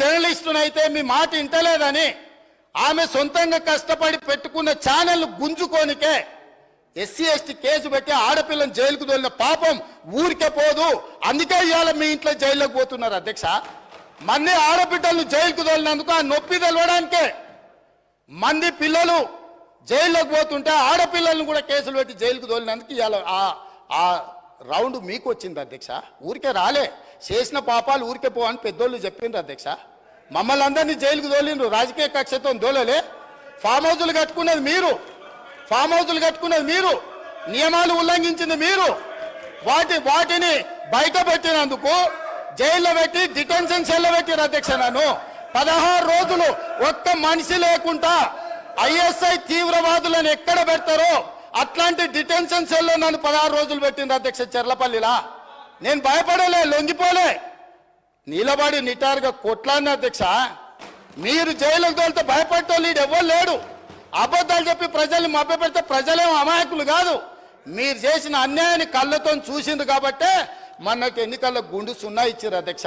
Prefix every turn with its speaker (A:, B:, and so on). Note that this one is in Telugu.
A: జర్నలిస్టునైతే మీ మాట ఇంటలేదని ఆమె సొంతంగా కష్టపడి పెట్టుకున్న ఛానల్ గుంజుకోనికే ఎస్సీ ఎస్టీ కేసు పెట్టి ఆడపిల్లని జైలుకు తోలిన పాపం ఊరికే పోదు. అందుకే ఇవాళ మీ ఇంట్లో జైల్లోకి పోతున్నారు అధ్యక్ష. మంది ఆడబిడ్డలను జైలుకు తోలినందుకు ఆ నొప్పి తెలవడానికే మంది పిల్లలు జైల్లోకి పోతుంటే ఆడపిల్లలను కూడా కేసులు పెట్టి జైలుకు తోలినందుకు ఇవాళ ఆ ఆ రౌండ్ మీకు వచ్చింది అధ్యక్ష. ఊరికే రాలే. చేసిన పాపాలు ఊరికే పో అని పెద్దోళ్ళు చెప్పిండ్రు అధ్యక్ష. మమ్మల్ని అందరినీ జైలుకు తోలిండ్రు. రాజకీయ కక్షతో దోలలే ఫామ్ హౌజులు కట్టుకున్నది మీరు. ఫామ్ హౌజులు కట్టుకున్నది మీరు. నియమాలు ఉల్లంఘించింది మీరు. వాటి వాటిని బయట పెట్టినందుకు జైల్లో పెట్టి డిటెన్షన్ సెల్లో పెట్టిన అధ్యక్ష నన్ను. పదహారు రోజులు ఒక్క మనిషి లేకుండా ఐఎస్ఐ తీవ్రవాదులను ఎక్కడ పెడతారో అట్లాంటి డిటెన్షన్ సెల్లో నన్ను పదహారు రోజులు పెట్టింది అధ్యక్ష చెర్లపల్లిలా. నేను భయపడలే లొంగిపోలే. నిలబడి నిటారుగా కొట్లాడిన అధ్యక్ష మీరు జైలుకు తోలితే భయపడటోళ్ళు ఎవ్వరు లేడు. అబద్ధాలు చెప్పి ప్రజల్ని మభ్యపెడితే ప్రజలేం అమాయకులు కాదు. మీరు చేసిన అన్యాయాన్ని కళ్ళతో చూసింది కాబట్టే మనకి ఎన్నికల్లో గుండు సున్నా ఇచ్చారు అధ్యక్ష.